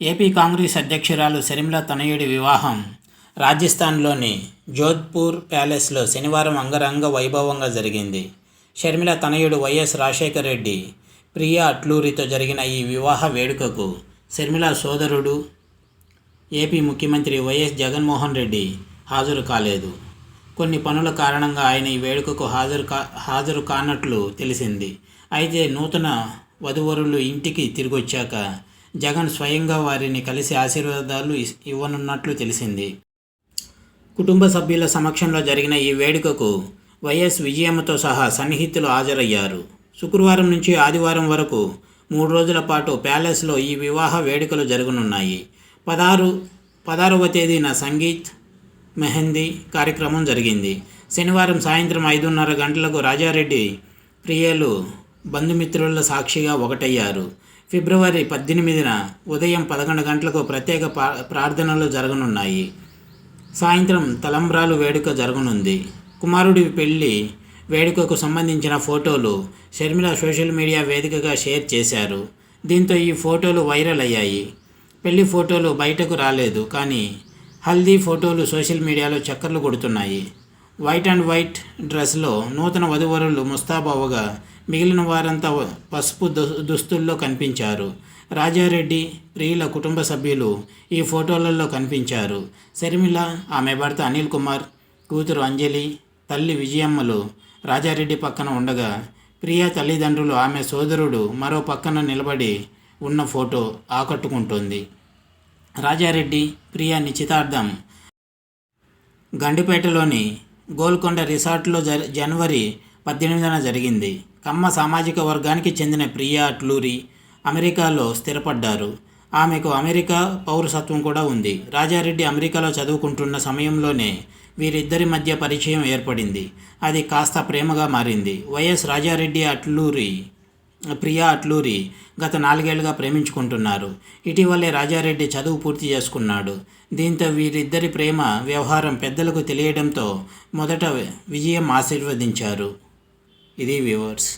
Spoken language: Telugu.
ఏపీ కాంగ్రెస్ అధ్యక్షురాలు శర్మిల తనయుడి వివాహం. రాజస్థాన్లోని జోధ్పూర్ ప్యాలెస్లో శనివారం అంగరంగ వైభవంగా జరిగింది. షర్మిల తనయుడు వైఎస్ రాజశేఖర రెడ్డి ప్రియా అట్లూరితో జరిగిన ఈ వివాహ వేడుకకు షర్మిల సోదరుడు ఏపీ ముఖ్యమంత్రి వైఎస్ జగన్మోహన్ రెడ్డి హాజరు కాలేదు. కొన్ని పనుల కారణంగా ఆయన ఈ వేడుకకు హాజరు కా హాజరు కానట్లు తెలిసింది. అయితే నూతన వధువరులు ఇంటికి తిరిగొచ్చాక జగన్ స్వయంగా వారిని కలిసి ఆశీర్వాదాలు ఇవ్వనున్నట్లు తెలిసింది. కుటుంబ సభ్యుల సమక్షంలో జరిగిన ఈ వేడుకకు వైఎస్ విజయమ్మతో సహా సన్నిహితులు హాజరయ్యారు. శుక్రవారం నుంచి ఆదివారం వరకు మూడు రోజుల పాటు ప్యాలెస్లో ఈ వివాహ వేడుకలు జరగనున్నాయి. పదహారు పదహారవ తేదీన సంగీత్ మెహందీ కార్యక్రమం జరిగింది. శనివారం సాయంత్రం ఐదున్నర గంటలకు రాజారెడ్డి ప్రియలు బంధుమిత్రుల సాక్షిగా ఒకటయ్యారు. ఫిబ్రవరి పద్దెనిమిదిన ఉదయం పదకొండు గంటలకు ప్రత్యేక ప్రార్థనలు జరగనున్నాయి. సాయంత్రం తలంబ్రాలు వేడుక జరగనుంది. కుమారుడి పెళ్ళి వేడుకకు సంబంధించిన ఫోటోలు షర్మిల సోషల్ మీడియా వేదికగా షేర్ చేశారు. దీంతో ఈ ఫోటోలు వైరల్ అయ్యాయి. పెళ్ళి ఫోటోలు బయటకు రాలేదు కానీ హల్దీ ఫోటోలు సోషల్ మీడియాలో చక్కర్లు కొడుతున్నాయి. వైట్ అండ్ వైట్ డ్రెస్లో నూతన వధువరులు ముస్తాబవ్వగా మిగిలిన వారంతా పసుపు దు- దుస్తుల్లో కనిపించారు. రాజారెడ్డి ప్రియుల కుటుంబ సభ్యులు ఈ ఫోటోలలో కనిపించారు. శర్మిల ఆమె భర్త అనిల్ కుమార్ కూతురు అంజలి తల్లి విజయమ్మలు రాజారెడ్డి పక్కన ఉండగా ప్రియా తల్లిదండ్రులు ఆమె సోదరుడు మరో పక్కన నిలబడి ఉన్న ఫోటో ఆకట్టుకుంటుంది. రాజారెడ్డి ప్రియా నిశ్చితార్థం. గండిపేటలోని గోల్కొండ రిసార్ట్లో జ జనవరి పద్దెనిమిదిన జరిగింది. కమ్మ సామాజిక వర్గానికి చెందిన ప్రియా అట్లూరి అమెరికాలో స్థిరపడ్డారు. ఆమెకు అమెరికా పౌరసత్వం కూడా ఉంది. రాజారెడ్డి అమెరికాలో చదువుకుంటున్న సమయంలోనే వీరిద్దరి మధ్య పరిచయం ఏర్పడింది. అది కాస్త ప్రేమగా మారింది. వైఎస్ రాజారెడ్డి అట్లూరి ప్రియా అట్లూరి గత నాలుగేళ్ళుగా ప్రేమించుకుంటున్నారు. ఇటీవలే రాజారెడ్డి చదువు పూర్తి చేసుకున్నాడు. దీంతో వీరిద్దరి ప్రేమ వ్యవహారం పెద్దలకు తెలియడంతో మొదట విజయం ఆశీర్వదించారు. ఇది వ్యూవర్స్.